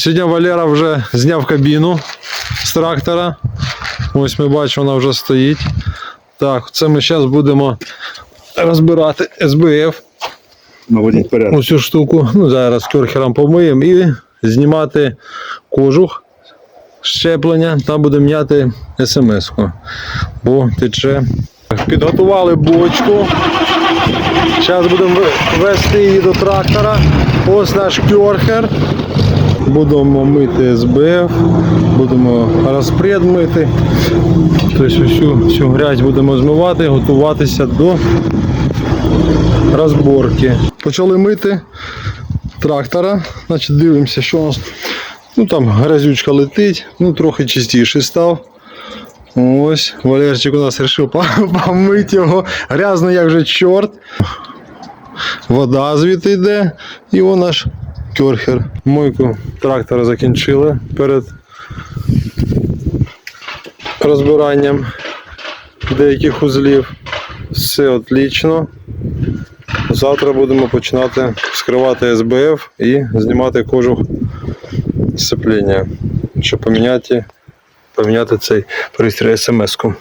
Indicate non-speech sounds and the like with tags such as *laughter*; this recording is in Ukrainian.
Сьогодні Валера вже зняв кабіну з трактора. Ось ми бачимо, вона вже стоїть. Так, це ми зараз будемо розбирати СБФ. Наводить порядок. Ось цю штуку. Ну, зараз керхером помиємо і знімати кожух щеплення та будемо міняти смс-ку. Бо тече. Підготували бочку. Зараз будемо вести її до трактора. Ось наш кьорхер. Будемо мити СБФ, будемо розпред мити. Тобто всю, всю грязь будемо змивати, готуватися до розборки. Почали мити трактора. Значить, дивимося, що у нас. Ну там грязючка летить, ну трохи чистіший став. Ось, Валерчик у нас вирішив *laughs* помити його. Грязно, як же чорт. Вода звідти йде. І он наш кьорхер. Мойку трактора закінчили перед розбиранням деяких узлів. Все отлично. Завтра будемо починати вскривати СБФ і знімати кожух сцеплення, щоб поміняти, поміняти цей пристрій смс-ку.